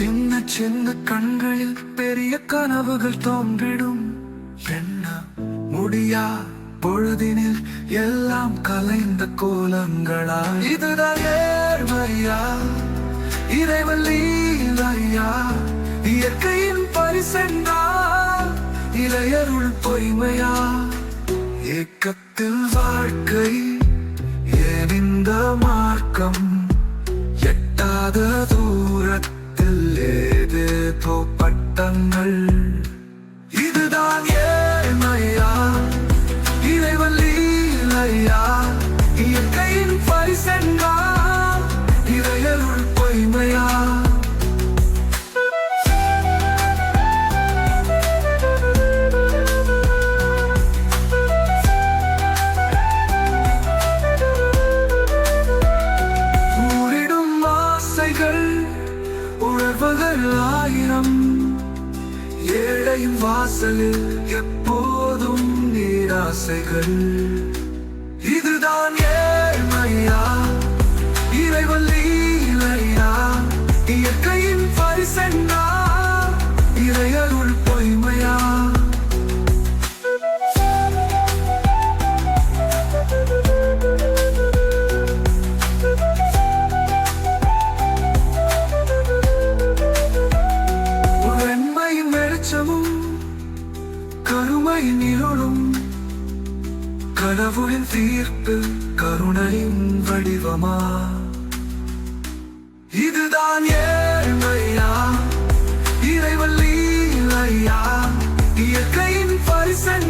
சின்ன சின்ன கண்களில் பெரிய கனவுகள் தோன்றிடும். என்ன முடியா? பொழுதினில் எல்லாம் கலைந்த கோலங்களா இதுதான் நேர்மையா? இறைவன் லீலையா? இயற்கையின் பரிசென்றால் இளையருள் பொய்மையா? ஏக்கத்தில் வாழ்க்கை ஏன் மார்க்கம்? எட்டாத தூரத்தில் ഏതോ പട്ടങ്ങൾ ஆயிரம் ஏழையும் வாசலில் எப்போதும் நீராசைகள். இதுதான் ஏழ்மையா? கருமையின் இருளும் கடவுளின் தீர்ப்பு கருணையின் வடிவமா? இதுதான் ஏழ்மையா? இறைவன் இயற்கையின் பரிசன்